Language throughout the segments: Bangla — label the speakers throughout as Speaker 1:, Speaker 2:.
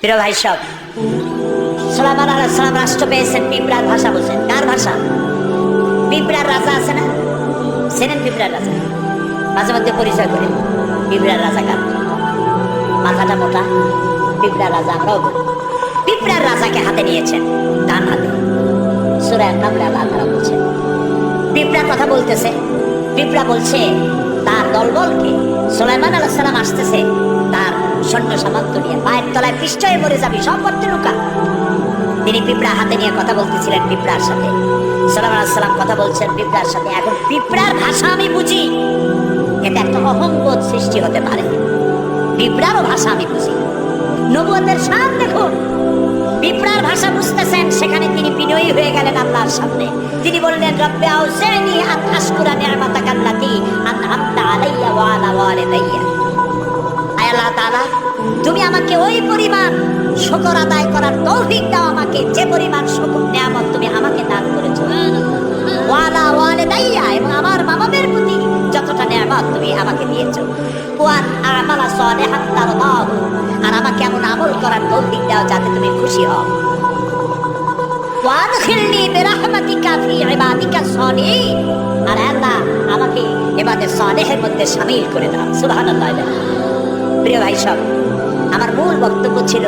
Speaker 1: প্রিয় ভাই সব সালামান আলাইসালাম রাষ্ট্র পেয়েছেন পিঁপড়ার ভাষা বলছেন। কার ভাষা? পিঁপড়ার রাজা আছে না? সেনেন পিঁপড়ার রাজা? মাঝে মধ্যে পরিচয় করেন। পিঁপড়ার রাজা কার? মাথাটা মোটা। পিঁপড়ার রাজা আমরাও বলি। পিঁপড়ার রাজাকে হাতে নিয়েছেন, ডান হাতে। সুরায় নামলে আল্লাহ তারা বলছেন পিঁপড়া কথা বলতেছে। পিঁপড়া বলছে, তার দলবলকে সোলাইমান আলাহ সালাম আসতেছে তার সৈন্য সামন্ত নিয়ে পায়ের তলায় পৃষ্ঠ হয়ে মরে যাবি। সব লুকা। তিনি পিঁপড়া হাতে নিয়ে কথা বলতেছিলেন পিঁপড়ার সাথে। সালাম আলাইসালাম কথা বলছেন পিঁপড়ার সাথে। এখন পিঁপড়ার ভাষা আমি বুঝি। এটা একটা অহংবোধ সৃষ্টি হতে পারে। পিঁপড়ারও ভাষা আমি বুঝি। নবুয়তের সান দেখুন। পিঁপড়ার ভাষা বুঝতেছেন, সেখানে তিনি বিনয়ী হয়ে গেলেন আল্লাহর সামনে। তিনি বললেন, রব্বে আউজিনি আন আশকুরা নি'মাতাকা আল্লাতী আন'আমতা আলাইয়া ওয়া আলা ওয়ালিদাইয়া। আল্লাহ তাআলা তুমি আমাকে ওই পরিমাণ শুকর আদায় করার তৌফিক দাও আমাকে। যে পরিমাণ শুকর নিয়ামত তুমি আমাকে দান করেছ। ওয়ালা ওয়ালিদাইয়া, এবং আমার মা বাবার প্রতি যতটা নিয়ামত তুমি আমাকে দিয়েছ। ওয়ান আমালা সালিহান তারদাহু, আর আমাকে এমন আমল করার তৌফিক দাও যাতে তুমি খুশি হও। ওয়াদখিলনি বিরহমাতিকা ফি ইবাদিকা সালিহিন, আর আল্লাহ আমাকে ইবাদের সালেহের মধ্যে শামিল করে দাও। সুবহানাল্লাহ। প্রিয় ভাই সব, আমার মূল বক্তব্য ছিল,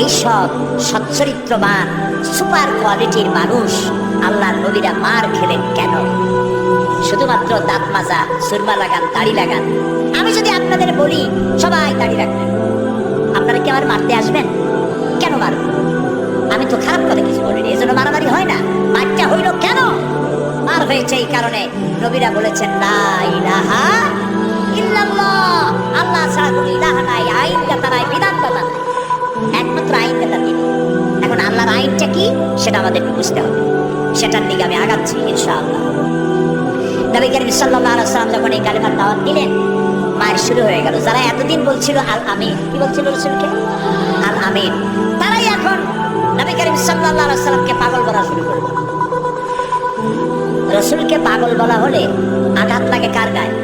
Speaker 1: এই সব সচ্চরিত্রবান, সুপার কোয়ালিটির মানুষ আল্লাহর নবীরা মার খেলেন কেন? শুধুমাত্র দাঁত মাজা, সুরমা লাগান, দাড়ি লাগান। আমি যদি আপনাদের বলি, সবাই দাড়ি রাখবেন। আপনারা কি আমার মারতে আসবেন? কেন মারবেন আমি তো খারাপ কথা কিছু বলিনি এই জন্য মারামারি হয় না। মারটা হইল কেন? মার হয়েছে এই কারণে। নবীরা বলেছেন, লা ইলাহা আল্লাহ ছাড়া আইন দাতা একমাত্র আইন দাতা তিনি। এখন আল্লাহর আইনটা কি, সেটা আমাদেরকে বুঝতে হবে। সেটার দিকে আমি আগাচ্ছি, ইনশাআল্লাহ। নবী করিম সাল্লাল্লাহু আলাইহি দিলেন, মায়ের শুরু হয়ে গেল। যারা এতদিন বলছিল আল আমিন, কি বলছিল রসুলকে? আল আমিন। তারাই এখন নবী করিম সাল্লাল্লাহু পাগল বলা শুরু করল। রসুলকে পাগল বলা হলে আঘাত লাগে কার গায়ে?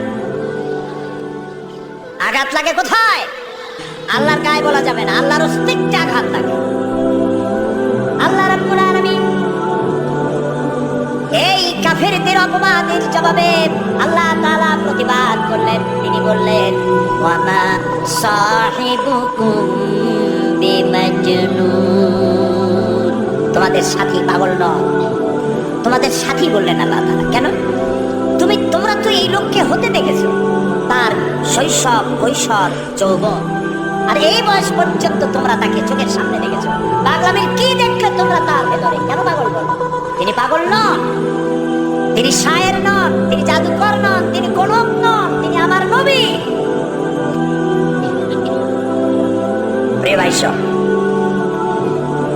Speaker 1: আঘাত লাগে কোথায়? আল্লাহর গায়ে বলা যাবে না, আল্লাহর অস্তিত্বে আঘাত লাগে। আল্লাহ রাব্বুল আলামিন এই কাফেরদের অপমানের জবাবে আল্লাহ তাআলা প্রতিবাদ করলেন। তিনি বললেন, ওয়ামা সাহিবুকুম বিমাজনুন। তোমাদের সাথী পাগল নয়। তোমাদের সাথী বললেন আল্লাহ তাআলা, কেন? তুমি, তোমরা তো এই লোককে হতে দেখেছ। তার শৈশব কৈশোর যৌবন। আর এই বয়স পর্যন্ত তোমরা তাকে চোখের সামনে দেখেছ। পাগলামির কি দেখলে তোমরা তার ভেতরে? কেন পাগল বলো তিনি পাগল নন, তিনি শায়ের নন, তিনি জাদুকর নন, তিনি গণক নন, তিনি আমার নবী।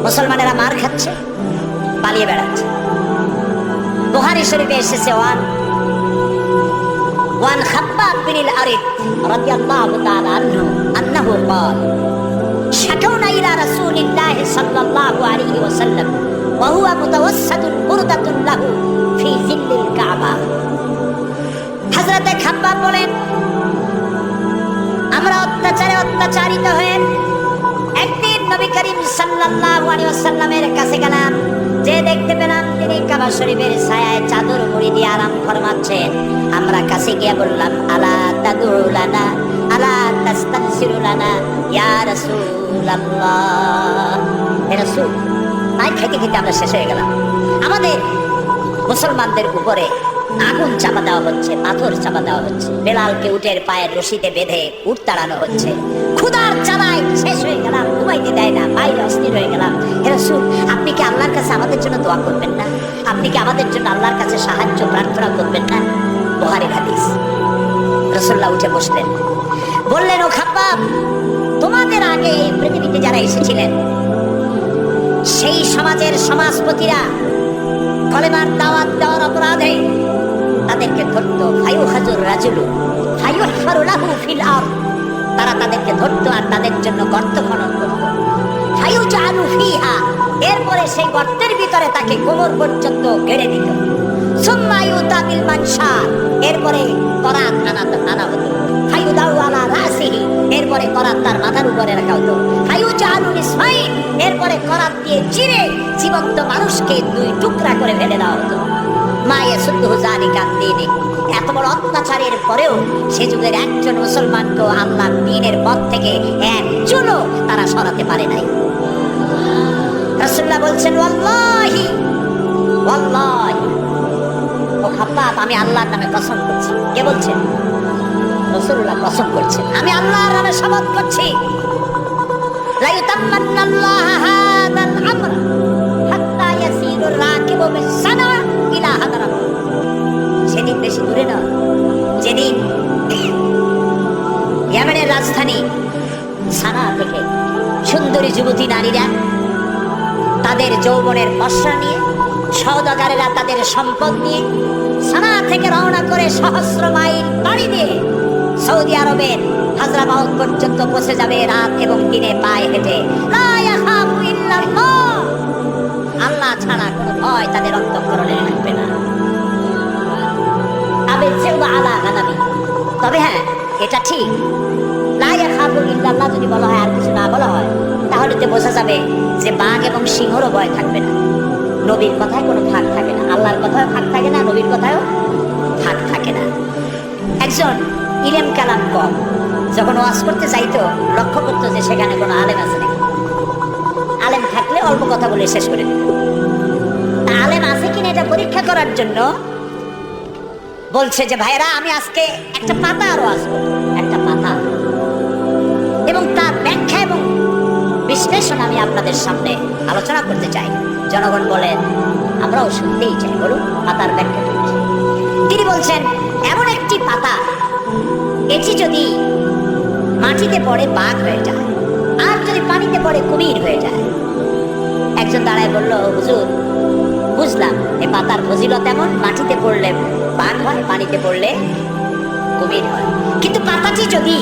Speaker 1: মুসলমানেরা মার খাচ্ছে, পালিয়ে বেড়াচ্ছে। বুহারি শরীফে এসেছে ওয়ান وعن خباب بن الأرد رضي الله تعالى عنه أنه قال شكونا إلى رسول الله صلى الله عليه وسلم وهو متوسد بردة له في ظل الكعبة حضرت খাব্বাব বলেন আমরা অত্যাচারে অত্যাচারিত হয়ে একদিন নবী করিম সাল্লাল্লাহু আলাইহি ওয়াসাল্লামের কাছে গেলাম যে দেখতে পেলাম তিনি কাবা শরীফের ছায়ায় চাদর মুড়ি দিয়ে আরাম ফরমাচ্ছেন। আমরা কাছে গিয়ে বললাম, আলা তাদুলানা আলা তাস্তানসিরুলানা ইয়া রাসূলুল্লাহ। হে রাসূল তাই খেতে খেতে আমরা শেষ হয়ে গেলাম। আমাদের মুসলমানদের উপরে আগুন চাপা দেওয়া হচ্ছে, পাথর চাপা দেওয়া হচ্ছে। বেলালকে উটের পায়ের রশিতে বেঁধে উট তাড়ানো হচ্ছে। ক্ষুধার জ্বালায় শেষ হয়ে গেলাম, ঘুমাইতে দেয় না বাইরে অস্থির হয়ে গেলাম। হেরসুল আপনি কি আল্লাহর কাছে আমাদের জন্য দোয়া করবেন না? আপনি কি আমাদের জন্য আল্লাহর কাছে সাহায্য, প্রার্থনা করবেন না? বুহারির হাদিস। রসুল্লাহ উঠে বসলেন। বললেন, ও খাব্বাব, তোমাদের আগে এই পৃথিবীতে যারা এসেছিলেন, সেই সমাজের সমাজপতিরা কলেমার দাওয়াত দেওয়ার অপরাধে তাদেরকে ধরতো ফায়ু হাজুর রাজুলু ফায়ু লাহু ফিল আর তারা তাদেরকে ধরতো আর তাদের জন্য গর্ত খনন করত। এরপরে সেই গর্তের ভিতরে তাকে কোমর পর্যন্ত গেড়ে দিত। এরপরে করাত আনা আনা হতো। ফায়ু দাউ আলা রাসিহি, এরপরে করাত তার মাথার উপরে রাখা হতো। ফায়ু জালু নিসফা দিয়ে চিরে জীবন্ত মানুষকে দুই টুকরা করে ফেলে দেওয়া হতো। মায়ে শুদ্ধ জানি কান্দিনি এত বড় অত্যাচারের পরেও সে যুগের একজন মুসলমানকেও আল্লাহ দিনের পথ থেকে এক চুলো তারা সরাতে পারে নাই। রাসূলুল্লাহ বলছেন, ওয়াল্লাহি ওয়াল্লাহি। ও আমি আল্লাহর নামে কসম করছি। কে বলছেন? রাসূলুল্লাহ কসম করছেন। আমি আল্লাহর নামে শপথ করছি। লা ইউতাম্মান্নাল্লাহু হাদাল আমর হাত্তা রাকিবু সেদিন বেশি দূরে না যেদিন ইয়ামেনের রাজধানী সানা থেকে সুন্দরী যুবতী নারীরা তাদের যৌবনের পশরা নিয়ে সৌদাগারেরা তাদের সম্পদ নিয়ে সানা থেকে রওনা করে সহস্র মাইল বাড়ি দিয়ে সৌদি আরবের হাজরাবাদ পর্যন্ত পৌঁছে যাবে রাত এবং দিনে পায়ে হেঁটে। আবে সেউবা আলা গানাবি তবে হ্যাঁ এটা ঠিক। লা ইয়াখাফু ইল্লাল্লাহ যদি বলা হয়, আর কিছু না বলা হয়, তাহলে তো বোঝা যাবে যে বাঘ এবং সিংহরও ভয় থাকবে না। নবীর কথায় কোনো ফাঁক থাকে না। আল্লাহর কথায় ফাঁক থাকে না, নবীর কথায়ও ফাঁক থাকে না। একজন ইলেম কালাম কম, যখন ওয়াজ করতে চাইতো লক্ষ্য করতো যে সেখানে কোনো আলেম আছে নাকি। আলেম থাকলে অল্প কথা বলে শেষ করে দিত। আলেম আছে কিনা এটা পরীক্ষা করার জন্য বলছে যে ভাইরা আমি আজকে একটা পাতা আরও আসব। একটা পাতা। এবং তার ব্যাখ্যা এবং বিশ্লেষণ আমি আপনাদের সামনে আলোচনা করতে চাই। জনগণ বলেন, আমরাও শুনতেই চাই, বলুন, পাতার ব্যাখ্যা? তিনি বলছেন, এমন একটি পাতা, এটি যদি মাটিতে পড়ে বাঘ হয়ে যায়, আর যদি পানিতে পড়ে কুমির হয়ে যায়। একজন দাঁড়ায় বলল, হুজুর বুঝলাম, এ পাতার ফজিলত এমন মাটিতে পড়লে পান হয় পানিতে পড়লে কুমির হয়। কিন্তু পাতাটি যদি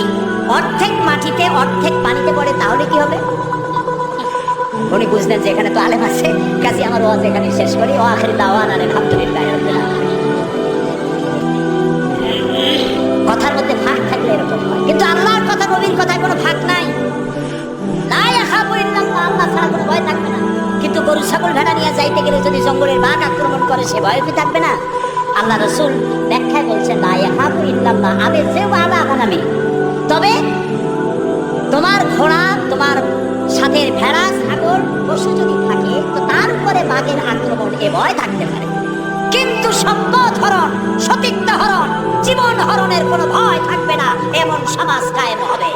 Speaker 1: অর্ধেক মাটিতে, অর্ধেক পানিতে পড়ে, তাহলে কি হবে? উনি বুঝলেন যে এখানে তো আলেম আছে। কাজে আমার ওয়াজ এখানে শেষ করি। ও আখের দাওয়ান আলহামদুলিল্লাহ। আল্লাহ রসুল ব্যাখ্যায় বলছেন ইল্লাল্লাহ আবে যে তবে তোমার ঘোড়া, তোমার সাথে ভেড়া, ছাগল, পশু যদি থাকে, তো তার উপরে বাঘের আক্রমণ এ ভয় থাকতে পারে। কিন্তু সম্পদ হরণ, সতীত্ব হরণ, জীবন হরণের কোনো ভয় থাকবে না, এমন সমাজ কায়েম হবে।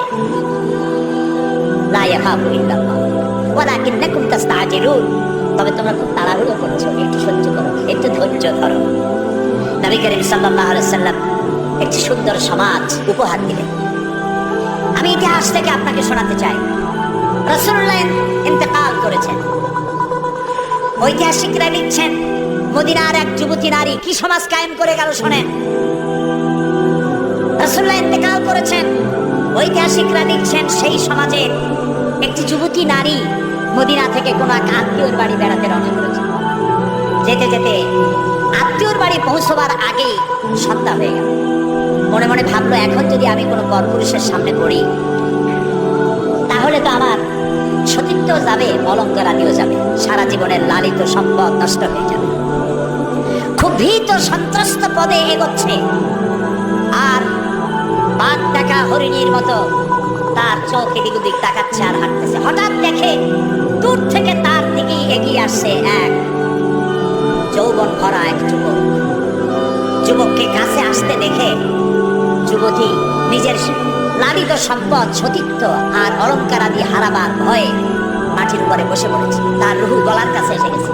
Speaker 1: লা ইয়াখাফু ইল্লাল্লাহ তবে তোমরা খুব তাড়াহুড়ো করছ, একটু সহ্য করো, একটু ধৈর্য ধরো। নবী করিম আলাইহি সাল্লাম একটি সুন্দর সমাজ উপহার দিলেন। আমি ইতিহাস থেকে আপনাকে শোনাতে চাই। রসুল্লাহ ইন্তেকাল করেছেন। ঐতিহাসিকরা লিখছেন, মদিনার এক যুবতী নারী কি সমাজ কায়েম করে গেল শোনেন। রসুল্লাহ ইন্তেকাল করেছেন, ঐতিহাসিকরা লিখছেন সেই সমাজের একটি যুবতী নারী মদিনা থেকে কোনো এক আত্মীয়র বাড়ি বেড়াতে রওনা করেছে যেতে যেতে আত্মীয়র বাড়ি পৌঁছবার আগেই সন্ধ্যা হয়ে গেল। মনে মনে ভাবলো, এখন যদি আমি কোনো পরপুরুষের সামনে পড়ি, তাহলে তো আমার সতীত্ব যাবে, অলঙ্কারাদিও যাবে। সারা জীবনের লালিত সম্পদ নষ্ট হয়ে যাবে। খুব ভীত সন্ত্রস্ত পদে এগোচ্ছে। আর বাদ দেখা হরিণীর মতো তার চোখ এদিক ওদিক তাকাচ্ছে আর হাঁটতেছে। হঠাৎ দেখে দূর থেকে তার দিকেই এগিয়ে আসছে এক যৌবন ভরা এক যুবক। যুবককে কাছে আসতে দেখে যুবতী নিজের লালিত সম্পদ, সতীত্ব আর অলঙ্কার আদি হারাবার ভয়ে মাটির উপরে বসে পড়েছে। তার রুহু গলার কাছে এসে গেছে।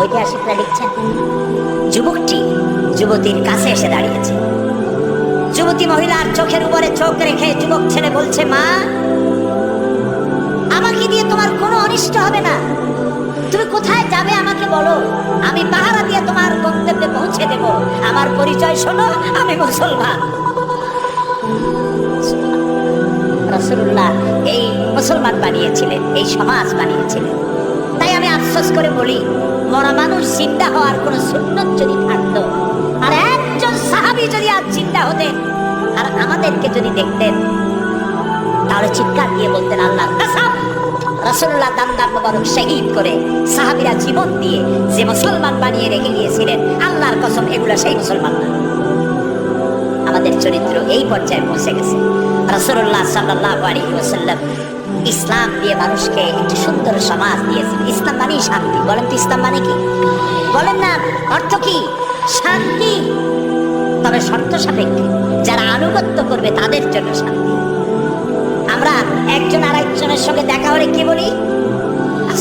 Speaker 1: ঐতিহাসিকরা লিখছেন, যুবকটি যুবতীর কাছে এসে দাঁড়িয়েছে। যুবতী মহিলার চোখের উপরে চোখ রেখে যুবক ছেলে বলছে, মা, আমাকে দিয়ে তোমার কোনো অনিষ্ট হবে না। তুমি কোথায় যাবে আমাকে বলো? আমি পাহারা দিয়ে তোমার গন্তব্যে পৌঁছে দেব। আমার পরিচয় শোনো, আমি মুসলমান। রসুল্লাহ এই মুসলমান বানিয়েছিলেন, এই সমাজ বানিয়েছিলেন। তাই আমি আফসোস করে বলি, মরা মানুষ চিন্তা হওয়ার কোন সুন্নত যদি থাকতো, আর একজন সাহাবি যদি আজ চিন্তা হতেন, আর আমাদেরকে যদি দেখতেন, তাহলে চিৎকার দিয়ে বলতেন আল্লাহ রসুল্লাহ দান্দার মোবারক শহীদ করে সাহাবিরা জীবন দিয়ে যে মুসলমান বানিয়ে রেখে গিয়েছিলেন, আল্লাহর কসম এগুলো সেই মুসলমান না। আমাদের চরিত্র এই পর্যায়ে পৌঁছে গেছে। রসুল্লাহ সাল্লাহ ইসলাম দিয়ে মানুষকে একটি সুন্দর সমাজ দিয়েছেন। ইসলাম মানে শান্তি। বলেন তো ইসলাম মানে কি? বলেন না, অর্থ কি? শান্তি। তবে শর্ত সাপেক্ষে যারা আনুগত্য করবে তাদের জন্য শান্তি। একজন আর একজনের সঙ্গে দেখা হলে কি বলি?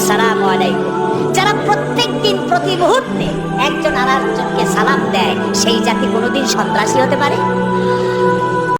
Speaker 1: সালাম আলাইকুম। যারা প্রত্যেক দিন প্রতি মুহূর্তে একজন আর একজনকে সালাম দেয়, সেই জাতি কোনোদিন সন্ত্রাসী হতে পারে?